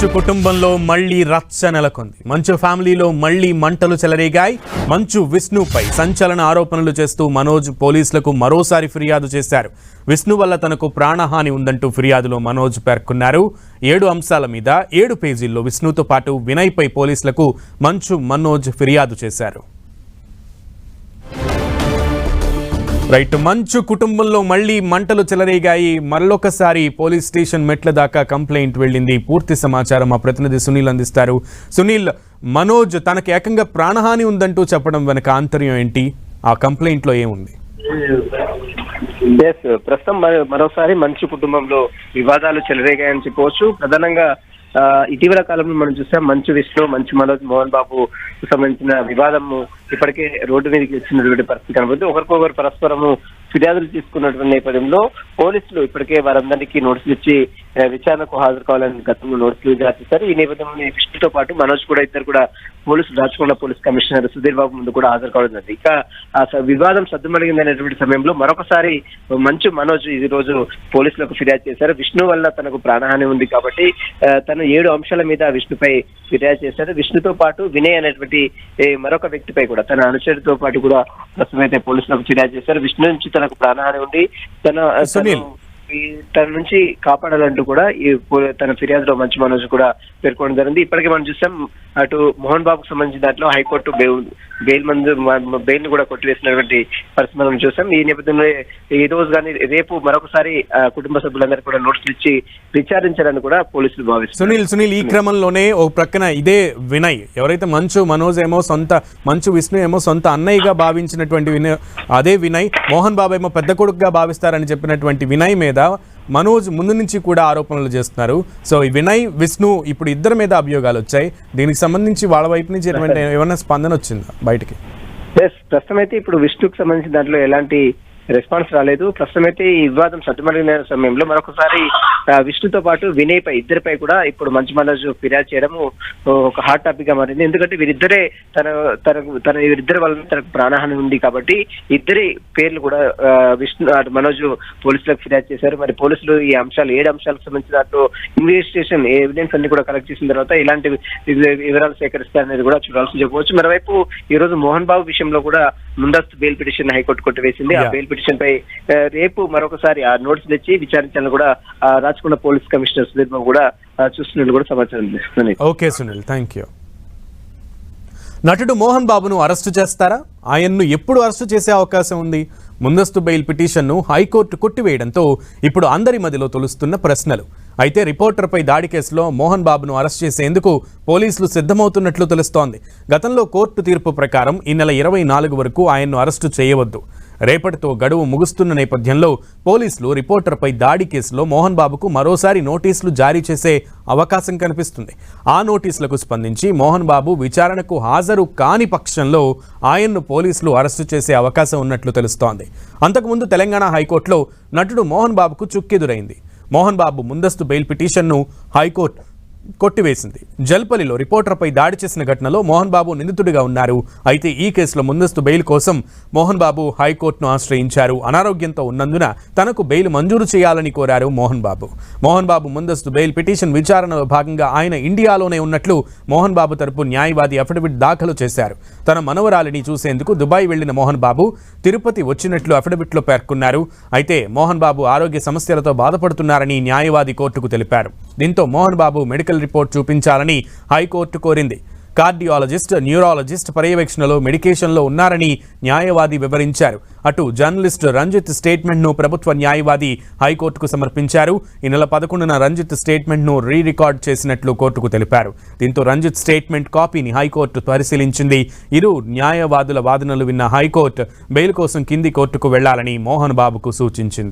మంచు కుటుంబంలో మళ్ళీ రచ్చ నెలకొంది. మంచు ఫ్యామిలీలో మళ్ళీ మంటలు చెలరేగాయి. మంచు విష్ణుపై సంచలన ఆరోపణలు చేస్తూ మనోజ్ పోలీసులకు మరోసారి ఫిర్యాదు చేశారు. విష్ణు వల్ల తనకు ప్రాణహాని ఉందంటూ ఫిర్యాదులో మనోజ్ పేర్కొన్నారు. ఏడు అంశాల మీద ఏడు పేజీల్లో విష్ణుతో పాటు వినయ్పై పోలీసులకు మంచు మనోజ్ ఫిర్యాదు చేశారు. రైట్ మంచు కుటుంబంలో మళ్ళీ మంటలు చెలరేగాయి. మరొకసారి పోలీస్ స్టేషన్ మెట్ల దాకా కంప్లైంట్ వెళ్ళింది. పూర్తి సమాచారం మా ప్రతినిధి సునీల్ అందిస్తారు. సునీల్ మనోజ్ తనకి ఏకంగా ప్రాణహాని ఉందంటూ చెప్పడం వెనక ఆంతర్యం ఏంటి? ఆ కంప్లైంట్లో ఏముంది? ఎస్ ప్రస్తుతం మరోసారి మంచు కుటుంబంలో వివాదాలు చెలరేగాయని చెప్పవచ్చు. ప్రధానంగా ఇటీవల కాలంలో మనం చూసాం మంచు విష్ణు మంచు మనోజ్ మోహన్ బాబు సంబంధించిన వివాదము ఇప్పటికే రోడ్డు మీదకి వచ్చినటువంటి పరిస్థితి కనబడుతుంది. ఒకరికొకరు పరస్పరము ఫిర్యాదులు తీసుకున్నటువంటి నేపథ్యంలో పోలీసులు ఇప్పటికే వారందరికీ నోటీసులు ఇచ్చి విచారణకు హాజరు కావాలని గతంలో నోటీసులు జారీ చేశారు. ఈ నేపథ్యంలో విష్ణుతో పాటు మనోజ్ కూడా ఇద్దరు కూడా పోలీసులు రాచకొండ పోలీస్ కమిషనర్ సుధీర్ బాబు ముందు కూడా హాజరు కావడం జరిగింది. ఇక వివాదం సద్దుమణిగిందనేటువంటి సమయంలో మరొకసారి మంచు మనోజ్ ఈ రోజు పోలీసులకు ఫిర్యాదు చేశారు. విష్ణు వల్ల తనకు ప్రాణహాని ఉంది కాబట్టి తన తను ఏడు అంశాల మీద విష్ణుపై ఫిర్యాదు చేశారు. విష్ణుతో పాటు వినయ్ అనేటువంటి మరొక వ్యక్తిపై కూడా తన అనుచరుతో పాటు కూడా ప్రస్తుతం అయితే పోలీసులకు ఫిర్యాదు చేశారు. విష్ణు నుంచి తనకు ప్రాణహాని ఉంది. తన తన నుంచి కాపాడాలంటూ కూడా ఈ తన ఫిర్యాదులో మంచు మనోజ్ కూడా పేర్కొనడం జరిగింది. ఇప్పటికే మనం చూసాం అటు మోహన్ బాబుకు సంబంధించిన దాంట్లో హైకోర్టు బెయిల్ బెయిల్ మందు బెయిల్ను కూడా కొట్టివేసినటువంటి పరిస్థితి మనం చూసాం. ఈ నేపథ్యంలో ఈ రోజు కానీ రేపు మరొకసారి కుటుంబ సభ్యులందరూ కూడా నోటీసులు ఇచ్చి విచారించాలని కూడా పోలీసులు భావిస్తారు సునీల్ సునీల్ ఈ క్రమంలోనే ఓ ప్రక్కన ఇదే వినయ్. ఎవరైతే మంచు మనోజ్ ఏమో సొంత మంచు విష్ణు ఏమో సొంత అన్నయ్యగా భావించినటువంటి వినయ్ అదే వినయ్. మోహన్ బాబు ఏమో పెద్ద కొడుకుగా భావిస్తారని చెప్పినటువంటి వినయ్ మీద మనోజ్ ముందు నుంచి కూడా ఆరోపణలు చేస్తున్నారు. సో వినయ్ విష్ణు ఇప్పుడు ఇద్దరి మీద అభియోగాలు వచ్చాయి. దీనికి సంబంధించి వాళ్ళ వైపు నుంచి ఏమైనా స్పందన వచ్చిందా బయటికి? ప్రస్తుతం అయితే ఇప్పుడు విష్ణుకు సంబంధించిన దాంట్లో ఎలాంటి రెస్పాన్స్ రాలేదు. ప్రస్తుతం అయితే ఈ వివాదం సద్దుమణిగిన సమయంలో మరొకసారి విష్ణుతో పాటు వినయ్ పై ఇద్దరిపై కూడా ఇప్పుడు మంచి మనోజ్ ఫిర్యాదు చేయడము ఒక హాట్ టాపిక్గా మారింది. ఎందుకంటే వీరిద్దరే తన తన తన వీరిద్దరి వల్ల తనకు ప్రాణహాని ఉంది కాబట్టి ఇద్దరి పేర్లు కూడా విష్ణు అటు మనోజ్ పోలీసులకు ఫిర్యాదు చేశారు. మరి పోలీసులు ఈ అంశాలు ఏడు అంశాలకు సంబంధించిన దాంట్లో ఇన్వెస్టిగేషన్ ఎవిడెన్స్ అన్ని కూడా కలెక్ట్ చేసిన తర్వాత ఇలాంటి వివరాలు సేకరిస్తారనేది కూడా చూడాల్సి చెప్పవచ్చు. మరోవైపు ఈ రోజు మోహన్ బాబు విషయంలో కూడా ముందస్తు బెయిల్ పిటిషన్ హైకోర్టు కొట్టివేసింది ఆ. బెయిల్ పిటిషన్ పై రేపు మరొకసారి ఆ నోటీసులు ఇచ్చి విచారించాలని కూడా ఆ, రాచకొండ పోలీస్ కమిషనర్ సుధీర్ బాబు కూడా చూస్తున్నట్టు కూడా సమాచారం ఓకే సునీల్. థ్యాంక్ యూ నటుడు మోహన్ బాబును అరెస్టు చేస్తారా? ఆయన్ను ఎప్పుడు అరెస్టు చేసే అవకాశం ఉంది? ముందస్తు బెయిల్ పిటిషన్ను హైకోర్టు కొట్టివేయడంతో ఇప్పుడు అందరి మదిలో తొలుస్తున్న ప్రశ్నలు. అయితే రిపోర్టర్పై దాడి కేసులో మోహన్ బాబును అరెస్ట్ చేసేందుకు పోలీసులు సిద్ధమవుతున్నట్లు తెలుస్తోంది. గతంలో కోర్టు తీర్పు ప్రకారం ఈ నెల ఇరవై నాలుగు వరకు ఆయన్ను అరెస్టు చేయవద్దు. రేపటితో గడువు ముగుస్తున్న నేపథ్యంలో పోలీసులు రిపోర్టర్పై దాడి కేసులో మోహన్ బాబుకు మరోసారి నోటీసులు జారీ చేసే అవకాశం కనిపిస్తుంది. ఆ నోటీసులకు స్పందించి మోహన్ బాబు విచారణకు హాజరు కాని పక్షంలో ఆయన్ను పోలీసులు అరెస్టు చేసే అవకాశం ఉన్నట్లు తెలుస్తోంది. అంతకుముందు తెలంగాణ హైకోర్టులో నటుడు మోహన్ బాబుకు చుక్కెదురైంది మోహన్ బాబు ముందస్తు బెయిల్ పిటిషన్ను హైకోర్టు కొట్టివేసింది. జల్పల్లిలో రిపోర్టర్పై దాడి చేసిన ఘటనలో మోహన్ బాబు నిందితుడిగా ఉన్నారు. అయితే ఈ కేసులో ముందస్తు బెయిల్ కోసం మోహన్ బాబు హైకోర్టును ఆశ్రయించారు. అనారోగ్యంతో ఉన్నందున తనకు బెయిల్ మంజూరు చేయాలని కోరారు మోహన్ బాబు. మోహన్ బాబు ముందస్తు బెయిల్ పిటిషన్ విచారణలో భాగంగా ఆయన ఇండియాలోనే ఉన్నట్లు మోహన్ బాబు తరపు న్యాయవాది అఫిడవిట్ దాఖలు చేశారు. తన మనవరాలిని చూసేందుకు దుబాయ్ వెళ్ళిన మోహన్ బాబు తిరుపతి వచ్చినట్లు అఫిడవిట్లో పేర్కొన్నారు. అయితే మోహన్ బాబు ఆరోగ్య సమస్యలతో బాధపడుతున్నారని న్యాయవాది కోర్టుకు తెలిపారు. దీంతో మోహన్ బాబు మెడికల్ రిపోర్ట్ చూపించాలని హైకోర్టు కోరింది. కార్డియాలజిస్ట్ న్యూరాలజిస్ట్ పర్యవేక్షణలో మెడికేషన్లో ఉన్నారని న్యాయవాది వివరించారు. అటు జర్నలిస్ట్ రంజిత్ స్టేట్మెంట్ను ప్రభుత్వ న్యాయవాది హైకోర్టుకు సమర్పించారు. ఈ నెల పదకొండున రంజిత్ స్టేట్మెంట్ను రీ రికార్డ్ చేసినట్లు కోర్టుకు తెలిపారు. దీంతో రంజిత్ స్టేట్మెంట్ కాపీని హైకోర్టు పరిశీలించింది. ఇరు న్యాయవాదుల వాదనలు విన్న హైకోర్టు బెయిల్ కోసం కింది కోర్టుకు వెళ్ళాలని మోహన్ బాబుకు సూచించింది.